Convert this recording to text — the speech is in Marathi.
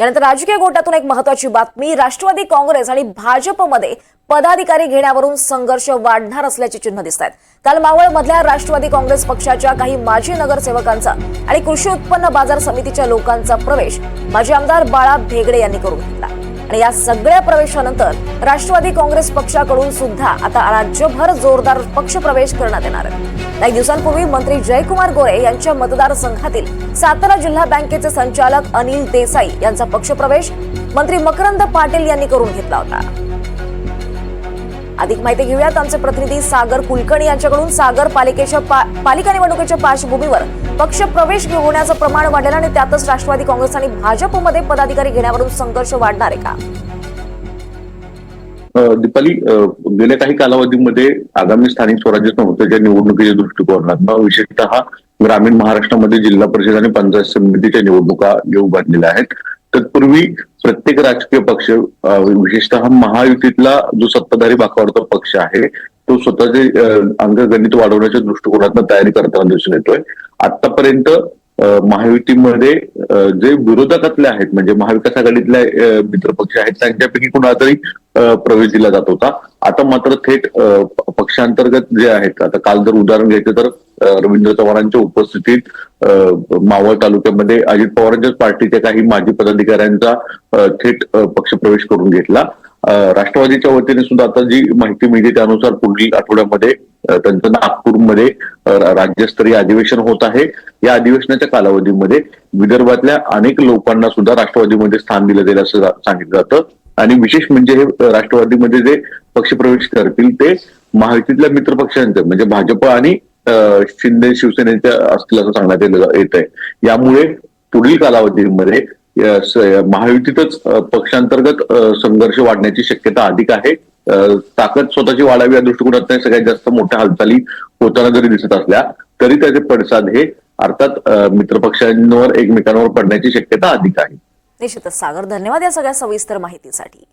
यानंतर राजकीय गोटातून एक महत्वाची बातमी. राष्ट्रवादी काँग्रेस आणि भाजपमध्ये पदाधिकारी घेण्यावरून संघर्ष वाढणार असल्याची चिन्ह दिसत आहेत काल मावळमधल्या राष्ट्रवादी काँग्रेस पक्षाच्या काही माजी नगरसेवकांचा आणि कृषी उत्पन्न बाजार समितीच्या लोकांचा प्रवेश माजी आमदार बाळा भेगडे यांनी करून घेतला. आणि या सगळ्या प्रवेशानंतर राष्ट्रवादी काँग्रेस पक्षाकडून सुद्धा आता राज्यभर जोरदार पक्ष प्रवेश करण्यात येणार आहे. काही दिवसांपूर्वी मंत्री जयकुमार गोरे यांच्या मतदारसंघातील सातारा जिल्हा बँकेचे संचालक अनिल देसाई यांचा पक्षप्रवेश मंत्री मकरंद पाटील यांनी करून घेतला होता. अधिक माहिती घेऊयात आमचे प्रतिनिधी सागर कुलकर्णी यांच्याकडून. सागर पालिकेच्या पा- पालिका निवडणुकीच्या पार्श्वभूमीवर पक्ष प्रवेश होण्याचं प्रमाण वाढेल आणि त्यातच राष्ट्रवादी काँग्रेस आणि भाजपमध्ये पदाधिकारी घेण्यावरून संघर्ष वाढणार आहे का? दिपाली दीपाली गेल्या काही कालावधीमध्ये आगामी स्थानिक स्वराज्य संस्थेच्या निवडणुकीच्या दृष्टिकोनातून विशेषतः ग्रामीण महाराष्ट्रामध्ये जिल्हा परिषद आणि पंचायत समितीच्या निवडणुका येऊ घातलेल्या आहेत तत्पूर्वी प्रत्येक राजकीय पक्ष विशेषतः महायुतीतला जो सत्ताधारी बाकावरचा पक्ष आहे तो स्वतःचे अंगगणित वाढवण्याच्या दृष्टिकोनातून तयारी करताना दिसून येतोय. आतापर्यंत महायुतीमध्ये जे विरोधकातले आहेत म्हणजे महाविकास आघाडीतले मित्रपक्ष आहेत त्यांच्यापैकी कुणाला तरी प्रवेश दिला जात होता. आता मात्र थेट पक्षांतर्गत जे आहेत आता काल जर उदाहरण घ्यायचं तर रवींद्र चव्हाणांच्या उपस्थितीत मावळ तालुक्यामध्ये अजित पवारांच्याच पार्टीच्या काही माजी पदाधिकाऱ्यांचा थेट पक्ष पक्षप्रवेश करून घेतला. राष्ट्रवादीच्या वतीने सुद्धा आता जी माहिती मिळते त्यानुसार पुढील आठवड्यामध्ये त्यांचं नागपूरमध्ये राज्यस्तरीय अधिवेशन होत आहे. या अधिवेशनाच्या कालावधीमध्ये विदर्भातल्या अनेक लोकांना सुद्धा राष्ट्रवादीमध्ये स्थान दिलं जाईल असं सांगितलं जातं. आणि विशेष म्हणजे हे राष्ट्रवादीमध्ये जे पक्षप्रवेश करतील ते महायुतीतल्या मित्रपक्षांचे म्हणजे भाजप आणि शिंदे शिवसेनेच्या असतील असं सांगण्यात येत आहे यामुळे पुढील कालावधीमध्ये महायुतीतच पक्षांतर्गत संघर्ष वाढण्याची शक्यता अधिक आहे. ताकद स्वतःची वाढावी या दृष्टिकोनात सगळ्यात जास्त मोठ्या हालचाली होताना जरी दिसत असल्या तरी त्याचे पडसाद हे अर्थात मित्रपक्षांवर एकमेकांवर पडण्याची शक्यता अधिक आहे. निश्चितच. सागर धन्यवाद या सगळ्या सविस्तर माहितीसाठी.